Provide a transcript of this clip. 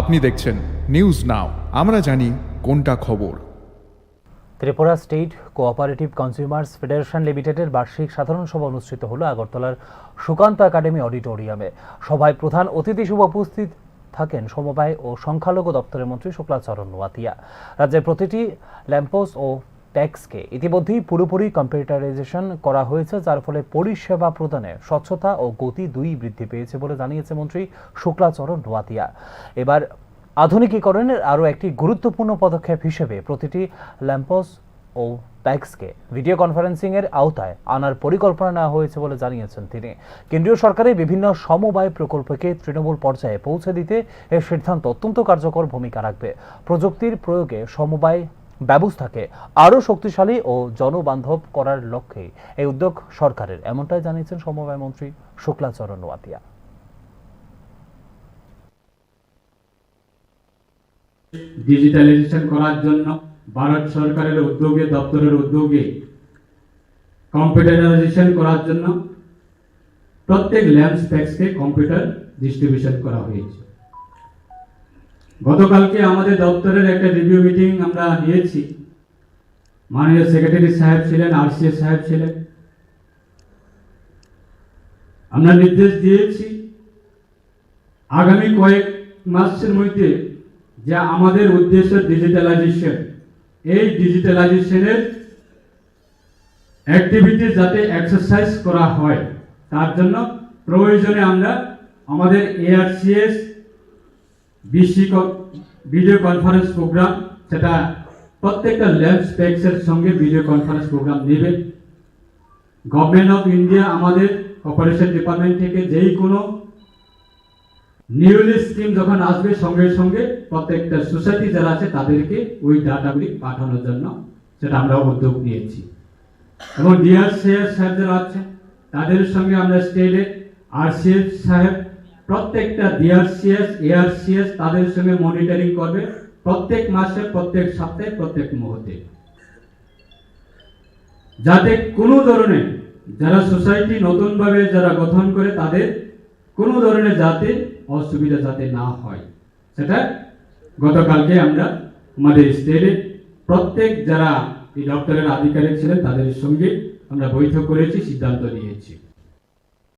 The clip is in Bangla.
আপনি দেখছেন নিউজ নাও আমরা জানি কোনটা খবর। Tripura state cooperative consumers federation লিমিটেডের বার্ষিক সাধারণ সভা অনুষ্ঠিত হলো আগরতলার সুকান্ত একাডেমি অডিটোরিয়ামে। সভায় প্রধান অতিথি শুভ উপস্থিত থাকেন সমবায় ও সংখ্যালঘু দপ্তরের মন্ত্রী শুক্লাচরণ নোয়াতিয়া। রাজ্যের প্রতিটি ল্যাম্পোস ও ট্যাক্সকে ইতিমধ্যেই পুরোপুরি কম্পিউটারাইজেশন করা হয়েছে, যার ফলে পরিষেবা প্রদানে স্বচ্ছতা ও গতি দুই বৃদ্ধি পেয়েছে বলে জানিয়েছে মন্ত্রী শুক্লাচরণ নোয়াতিয়া। এবার আধুনিকীকরণের আরও একটি গুরুত্বপূর্ণ পদক্ষেপ হিসেবে প্রতিটি ল্যাম্পোস ও প্যাক্সকে ভিডিও কনফারেন্সিং এর আওতায় আনার পরিকল্পনা নেওয়া হয়েছে বলে জানিয়েছেন তিনি। কেন্দ্রীয় সরকারের বিভিন্ন সমবায় প্রকল্পকে তৃণমূল পর্যায়ে পৌঁছে দিতে এর সিদ্ধান্ত অত্যন্ত কার্যকর ভূমিকা রাখবে। প্রযুক্তির প্রয়োগে সমবায় ব্যবস্থাকে আরও শক্তিশালী ও জনবান্ধব করার লক্ষ্যে এই উদ্যোগ সরকারের, এমনটাই জানিয়েছেন সমবায় মন্ত্রী শুক্লাচরণ ওয়াতিয়া। ডিজিটালাইজেশন করার জন্য ভারত সরকারের উদ্যোগে, দপ্তরের উদ্যোগে কম্পিউটারাইজেশন করার জন্য প্রত্যেক ল্যাম্প স্পেক্সকে কম্পিউটার ডিস্ট্রিবিউশন করা হয়েছে। গতকালকে আমাদের দপ্তরের একটা রিভিউ মিটিং আমরা নিয়েছি। মাননীয় সেক্রেটারি সাহেব ছিলেন আরসিএস সাহেব ছিলেন। আমরা নির্দেশ দিয়েছি আগামী কয়েক মাসের মধ্যে যে আমাদের উদ্দেশ্য ডিজিটালাইজেশন এই ডিজিটালাইজেশনের অ্যাক্টিভিটি যাতে এক্সারসাইজ করা হয়, তার জন্য প্রয়োজনে আমরা আমাদের এআরসিএস ভিডিও কনফারেন্স প্রোগ্রাম, সেটা প্রত্যেকটা ল্যাব স্পেক্সের সঙ্গে ভিডিও কনফারেন্স প্রোগ্রাম নেবে। গভর্নমেন্ট অফ ইন্ডিয়া আমাদের অপারেশন ডিপার্টমেন্ট থেকে যেই কোনো নিউলি স্কিম যখন আসবে, সঙ্গে সঙ্গে প্রত্যেকটা সোসাইটি যারা আছে, তাদেরকে ওই ডাটাগুলি পাঠানোর জন্য সেটা আমরা উদ্যোগ নিয়েছি। এবং ডিআরসিএস সাহেব যারা আছে, তাদের সঙ্গে আমরা স্টেটে আরসিএস সাহেব প্রত্যেকটা ডিআরসিএস, এআরসিএস তাদের সঙ্গে মনিটরিং করবে প্রত্যেক মাসে, প্রত্যেক সপ্তাহে, প্রত্যেক মুহূর্তে। যাতে কোনো ধরনের যারা সোসাইটি নতুনভাবে যারা গঠন করে তাদের কোনো ধরনের যাতে অসুবিধা যাতে না হয়। সেটা গতকালকে আমরা আমাদের স্টেটে প্রত্যেক যারা এই দপ্তরের আধিকারিক ছিলেন তাদের সঙ্গে আমরা বৈঠক করেছি, সিদ্ধান্ত নিয়েছি।